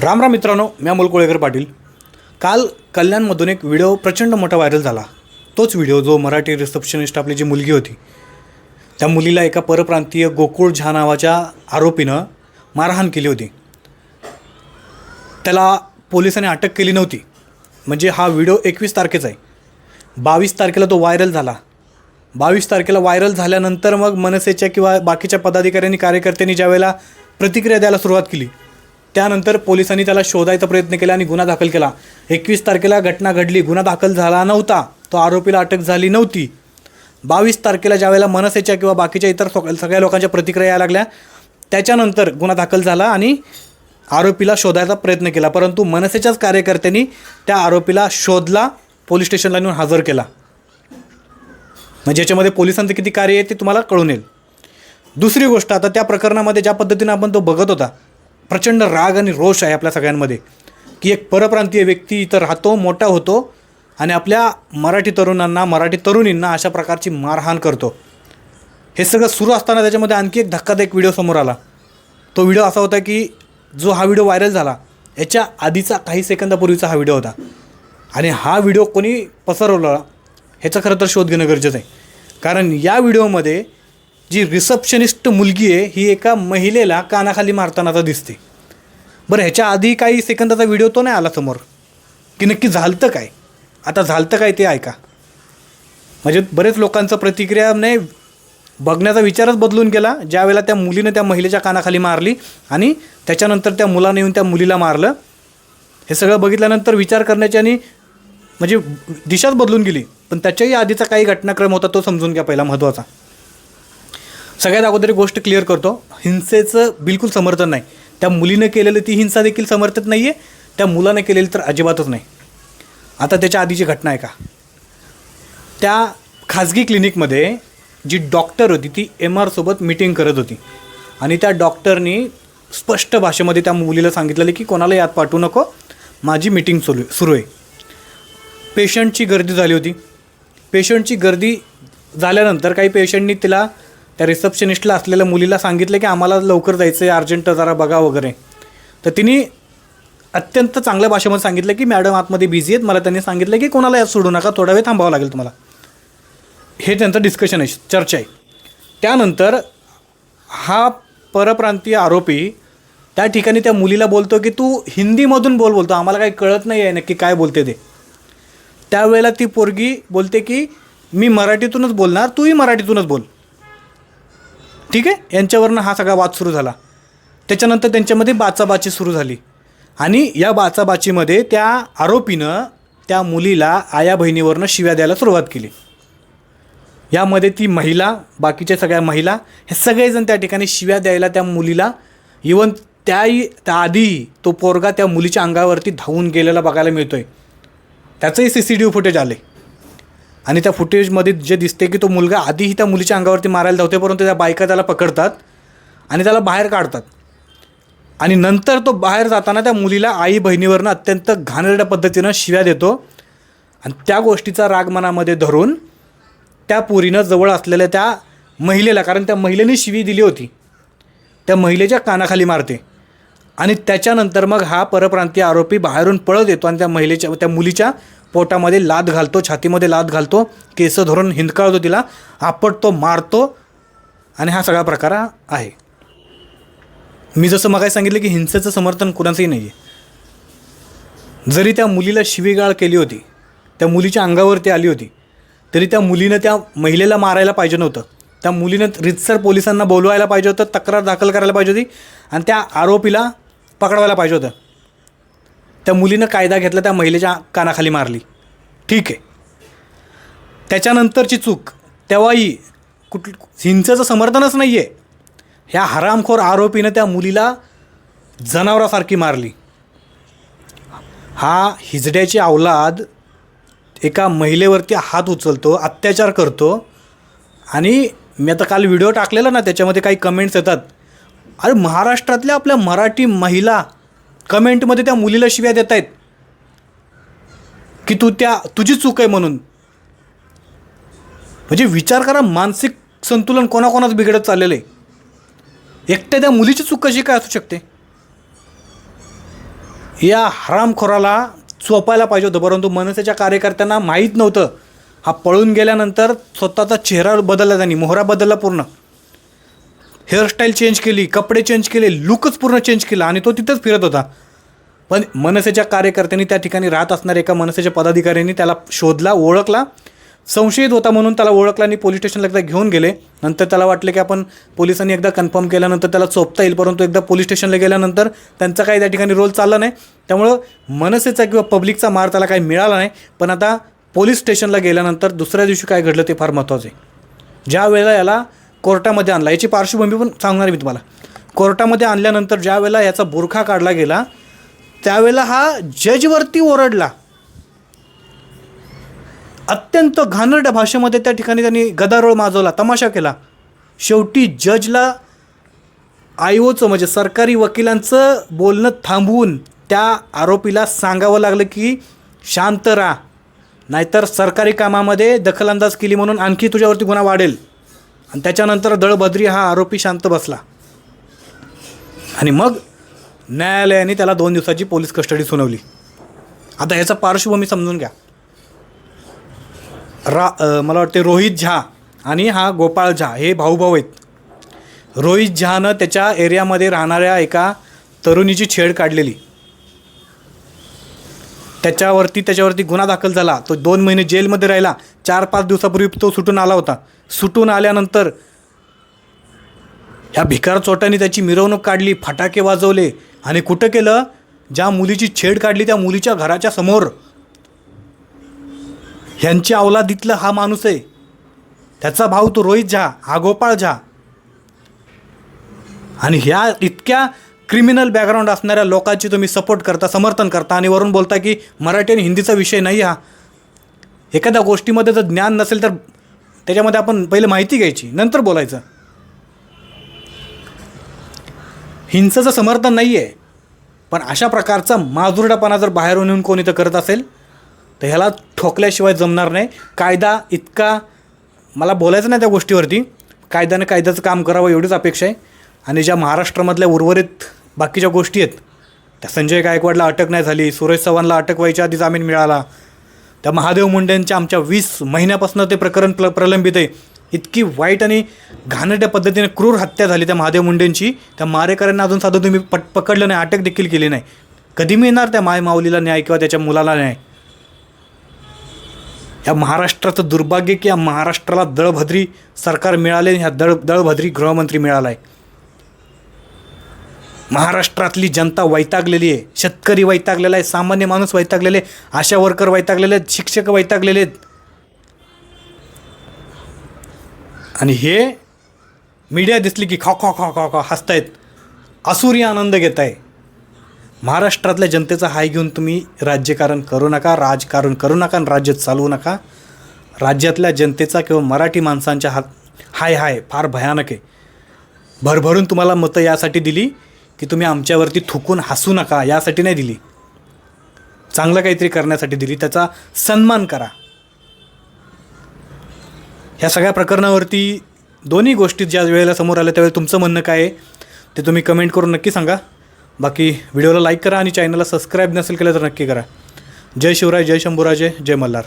राम राम मित्रांनो मी अमोल कोळेकर पाटील. काल कल्याणमधून एक व्हिडिओ प्रचंड मोठा व्हायरल झाला. तोच व्हिडिओ जो मराठी रिसेप्शनिस्ट आपली जी मुलगी होती त्या मुलीला एका परप्रांतीय गोकुळ झा नावाच्या आरोपीनं मारहाण केली होती. त्याला पोलिसांनी अटक केली नव्हती. म्हणजे हा व्हिडिओ एकवीस तारखेचा आहे. बावीस तारखेला तो व्हायरल झाला. बावीस तारखेला व्हायरल झाल्यानंतर मग मनसेच्या किंवा बाकीच्या पदाधिकाऱ्यांनी कार्यकर्त्यांनी ज्यावेळेला प्रतिक्रिया द्यायला सुरुवात केली त्यानंतर पोलिसांनी त्याला शोधायचा प्रयत्न केला आणि गुन्हा दाखल केला. एकवीस तारखेला घटना घडली. गुन्हा दाखल झाला नव्हता. तो आरोपीला अटक झाली नव्हती. बावीस तारखेला ज्यावेळेला मनसेच्या किंवा बाकीच्या इतर सग- सगळ्या लोकांच्या प्रतिक्रिया यायला लागल्या त्याच्यानंतर गुन्हा दाखल झाला आणि आरोपीला शोधायचा प्रयत्न केला. परंतु मनसेच्याच कार्यकर्त्यांनी त्या आरोपीला शोधला पोलीस स्टेशनला नेऊन हजर केला. म्हणजे याच्यामध्ये पोलिसांचं किती कार्य आहे ते तुम्हाला कळून येईल. दुसरी गोष्ट आता त्या प्रकरणामध्ये ज्या पद्धतीनं आपण तो बघत होता प्रचंड राग आणि रोष आहे आपल्या सगळ्यांमध्ये. की एक परप्रांतीय व्यक्ती इथं राहतो मोठा होतो आणि आपल्या मराठी तरुणांना मराठी तरुणींना अशा प्रकारची मारहाण करतो. हे सगळं सुरू असताना त्याच्यामध्ये आणखी एक धक्कादायक व्हिडिओ समोर आला. तो व्हिडिओ असा होता की जो हा व्हिडिओ व्हायरल झाला याच्या आधीचा काही सेकंदापूर्वीचा हा व्हिडिओ होता. आणि हा व्हिडिओ कोणी पसरवला ह्याचा खरं तर शोध घेणं गरजेचं आहे. कारण या व्हिडिओमध्ये जी रिसेप्शनिस्ट मुलगी आहे ही एका महिलेला कानाखाली मारतानाचा दिसते. बरं ह्याच्या आधी काही सेकंदाचा व्हिडिओ तो नाही आला समोर. की नक्की झालतं काय? आता झालतं काय ते ऐका. म्हणजे बरेच लोकांचं प्रतिक्रिया नाही बघण्याचा विचारच बदलून गेला. ज्यावेळेला त्या मुलीनं त्या महिलेच्या कानाखाली मारली आणि त्याच्यानंतर त्या मुलाने येऊन त्या मुलीला मारलं हे सगळं बघितल्यानंतर विचार करण्याची आणि म्हणजे दिशाच बदलून गेली. पण त्याच्याही आधीचा काही घटनाक्रम होता तो समजून घ्या पहिला महत्त्वाचा. सगळ्यात अगोदर गोष्ट क्लिअर करतो. हिंसेचं बिलकुल समर्थन नाही. त्या मुलीनं केलेलं ती हिंसा देखील समर्थत नाही आहे त्या मुलानं केलेली तर अजिबातच नाही. आता त्याच्या आधीची घटना आहे का? त्या खाजगी क्लिनिकमध्ये जी डॉक्टर होती ती एम आरसोबत मिटिंग करत होती. आणि त्या डॉक्टरनी स्पष्ट भाषेमध्ये त्या मुलीला सांगितलेलं की कोणाला यात पाठवू नको. माझी मिटिंग सुरू सुरू आहे. पेशंटची गर्दी झाली होती. पेशंटची गर्दी झाल्यानंतर काही पेशंटनी तिला त्या रिसेप्शनिस्टला असलेल्या मुलीला सांगितलं की आम्हाला लवकर जायचं आहे अर्जंट जरा बघा वगैरे. तर तिने अत्यंत चांगल्या भाषेमध्ये सांगितलं की मॅडम आतमध्ये बिझी आहेत. मला त्यांनी सांगितलं की कोणाला यात सोडू नका थोडा वेळ थांबावं लागेल तुम्हाला. हे त्यांचं डिस्कशन आहे चर्चा आहे. त्यानंतर हा परप्रांतीय आरोपी त्या ठिकाणी त्या मुलीला बोलतो की तू हिंदीमधून बोल बोलतो. आम्हाला काही कळत नाही आहे नक्की काय बोलते ते. त्यावेळेला ती पोरगी बोलते की मी मराठीतूनच बोलणार तूही मराठीतूनच बोल. ठीक आहे? यांच्यावरनं हा सगळा वाद सुरू झाला. त्याच्यानंतर त्यांच्यामध्ये बाचाबाची सुरू झाली. आणि या बाचाबाचीमध्ये त्या आरोपीनं त्या मुलीला आया बहिणीवरनं शिव्या द्यायला सुरुवात केली. यामध्ये ती महिला बाकीच्या सगळ्या महिला हे सगळेजण त्या ठिकाणी शिव्या द्यायला त्या मुलीला इवन त्याही त्याआधी तो पोरगा त्या मुलीच्या अंगावरती धावून गेलेला बघायला मिळतोय. त्याचंही C C T V footage आले आणि त्या फुटेजमध्ये जे दिसते की तो मुलगा आधीही त्या मुलीच्या अंगावरती मारायला धावते परंतु त्या बायका त्याला पकडतात आणि त्याला बाहेर काढतात. आणि नंतर तो बाहेर जाताना त्या मुलीला आई बहिणीवरनं अत्यंत घाणेरड्या पद्धतीनं शिव्या देतो. आणि त्या गोष्टीचा राग मनामध्ये धरून त्या पुरीनं जवळ असलेल्या त्या महिलेला कारण त्या महिलेने शिवी दिली होती त्या महिलेच्या कानाखाली मारते. आणि त्याच्यानंतर मग हा परप्रांतीय आरोपी बाहेरून पळत येतो आणि त्या महिलेच्या त्या मुलीच्या पोटामध्ये लाद घालतो छातीमध्ये लाद घालतो केस धरून हिंदकाळतो तिला आपटतो मारतो आणि हा सगळा प्रकार आहे. मी जसं मग सांगितलं की हिंसेचं समर्थन कुणाचंही नाही आहे जरी त्या मुलीला शिवीगाळ केली होती त्या मुलीच्या अंगावरती आली होती तरी त्या मुलीनं त्या महिलेला मारायला पाहिजे नव्हतं. त्या मुलीनं रितसर पोलिसांना बोलवायला पाहिजे होतं तक्रार दाखल करायला पाहिजे होती आणि त्या आरोपीला पकडवायला पाहिजे होतं. त्या मुलीनं कायदा घेतला त्या महिलेच्या कानाखाली मारली. ठीक आहे. त्याच्यानंतरची चूक तेव्हाही कुठ हिंसेचं समर्थनच नाही आहे ह्या हरामखोर आरोपीनं त्या मुलीला जनावरासारखी मारली. हा हिजड्याची अवलाद एका महिलेवरती हात उचलतो अत्याचार करतो आणि मी आता काल व्हिडिओ टाकलेला ना त्याच्यामध्ये काही कमेंट्स येतात. अरे महाराष्ट्रातल्या आपल्या मराठी महिला कमेंटमध्ये त्या मुलीला शिव्या देत आहेत की तू त्या तुझी चूक आहे म्हणून. म्हणजे विचार करा मानसिक संतुलन कोणाकोणाच बिघडत चाललेलं आहे. एकट्या त्या मुलीची चूक कशी काय असू शकते? या हरामखोराला चोपायला पाहिजे होतं परंतु मनसेच्या कार्यकर्त्यांना माहीत नव्हतं. हा पळून गेल्यानंतर स्वतःचा चेहरा बदलला त्यांनी मोहरा बदलला पूर्ण. हेअरस्टाईल चेंज केली कपडे चेंज केले लुकच पूर्ण चेंज केला आणि तो तिथंच फिरत होता. पण मनसेच्या कार्यकर्त्यांनी त्या ठिकाणी राहत असणाऱ्या एका मनसेच्या पदाधिकाऱ्यांनी त्याला शोधला ओळखला. संशयित होता म्हणून त्याला ओळखला आणि पोलीस स्टेशनला एकदा घेऊन गेले. नंतर त्याला वाटलं की आपण पोलिसांनी एकदा कन्फर्म केल्यानंतर त्याला चोपता येईल परंतु एकदा पोलीस स्टेशनला गेल्यानंतर त्यांचा काही त्या ठिकाणी रोल चालला नाही. त्यामुळं मनसेचा किंवा पब्लिकचा मार त्याला काही मिळाला नाही. पण आता पोलीस स्टेशनला गेल्यानंतर दुसऱ्या दिवशी काय घडलं ते फार महत्त्वाचं आहे. ज्या वेळेला याला कोर्टामध्ये आणला याची पार्श्वभूमी पण सांगणार मी तुम्हाला. कोर्टामध्ये आणल्यानंतर ज्या वेळेला याचा बुरखा काढला गेला त्यावेळेला हा जजवरती ओरडला. अत्यंत घाणेरड्या भाषेमध्ये त्या ठिकाणी त्यांनी गदारोळ माजवला तमाशा केला. शेवटी जजला आयओचं म्हणजे सरकारी वकिलांचं बोलणं थांबवून त्या आरोपीला सांगावं लागलं की शांत राहा. नाहीतर सरकारी कामामध्ये दखलंदाज केली म्हणून आणखी तुझ्यावरती गुन्हा वाढेल. आणि त्याच्यानंतर दळबद्री हा आरोपी शांत बसला. आणि मग न्यायालयाने त्याला दोन दिवसाची पोलीस कस्टडी सुनावली. आता ह्याचा पार्श्वभूमी समजून घ्या. रा मला वाटते रोहित झा आणि हा गोपाळ झा हे भाऊभाऊ आहेत. रोहित झानं त्याच्या एरियामध्ये राहणाऱ्या एका तरुणीची छेड काढलेली. त्याच्यावरती त्याच्यावरती गुन्हा दाखल झाला. तो दोन महिने जेलमध्ये राहिला. चार पाच दिवसापूर्वी तो सुटून आला होता. सुटून आल्यानंतर ह्या भिकार चोटाने त्याची मिरवणूक काढली फटाके वाजवले आणि कुठं केलं? ज्या मुलीची छेड काढली त्या मुलीच्या घराच्या समोर. ह्यांच्या अवलादीतलं हा माणूस आहे. त्याचा भाऊ तो रोहित झा हा गोपाळ झा. आणि ह्या इतक्या क्रिमिनल बॅकग्राऊंड असणाऱ्या लोकांची तुम्ही सपोर्ट करता समर्थन करता आणि वरून बोलता की मराठी आणि हिंदीचा विषय नाही हा. एखाद्या गोष्टीमध्ये जर ज्ञान नसेल तर त्याच्यामध्ये आपण पहिले माहिती घ्यायची नंतर बोलायचं. हिंसेचं समर्थन नाही आहे पण अशा प्रकारचा माजुरडापणा जर बाहेरून येऊन कोणी तर करत असेल तर ह्याला ठोकल्याशिवाय जमणार नाही. कायदा इतका मला बोलायचं नाही त्या गोष्टीवरती कायद्याने कायद्याचं काम करावं एवढीच अपेक्षा आहे. आणि ज्या महाराष्ट्रामधल्या उर्वरित बाकीच्या गोष्टी आहेत त्या संजय गायकवाडला अटक नाही झाली सुरेश चव्हाणला अटक व्हायच्या आधी जामीन मिळाला त्या महादेव मुंडेंच्या आमच्या वीस महिन्यापासून ते प्रकरण प्र प्रलंबित आहे. इतकी वाईट आणि घाणट्या पद्धतीने क्रूर हत्या झाली त्या महादेव मुंडेंची. त्या मारेकऱ्यांना अजून साधं तुम्ही पट पकडलं नाही अटक देखील केली नाही. कधी मिळणार त्या माय माऊलीला न्याय किंवा त्याच्या मुलाला न्याय? या महाराष्ट्राचं दुर्भाग्य की या महाराष्ट्राला दळभद्री सरकार मिळाले आणि ह्या दळ दळभद्री गृहमंत्री मिळाला आहे महाराष्ट्रातली जनता वैतागलेली आहे. शेतकरी वैतागलेला आहे सामान्य माणूस वैतागलेले आहे, आशा वर्कर वैतागलेले आहेत शिक्षक वैतागलेले आहेत. आणि हे मीडिया दिसली की खा खा खा खा खा हसतायत. असुरी आनंद घेत आहे महाराष्ट्रातल्या जनतेचा हाय घेऊन तुम्ही राज्यकारण करू नका राजकारण करू नका आणि राज्य चालवू नका. राज्यातल्या जनतेचा किंवा मराठी माणसांच्या हात हाय हाय फार भयानक आहे. भरभरून तुम्हाला मतं यासाठी दिली की तुम्ही आमच्यावरती थुकून हसू नका यासाठी नाही दिली. चांगलं काहीतरी करण्यासाठी दिली. त्याचा सन्मान करा. ह्या सगळ्या प्रकरणावरती दोन्ही गोष्टी ज्या वेळेला समोर आल्या त्यावेळेला तुमचं म्हणणं काय आहे ते तुम्ही कमेंट करून नक्की सांगा. बाकी व्हिडिओला लाईक करा आणि चॅनलला सबस्क्राईब नसेल केलं तर नक्की करा. जय शिवराय जय शंभूराजे जय मल्हार.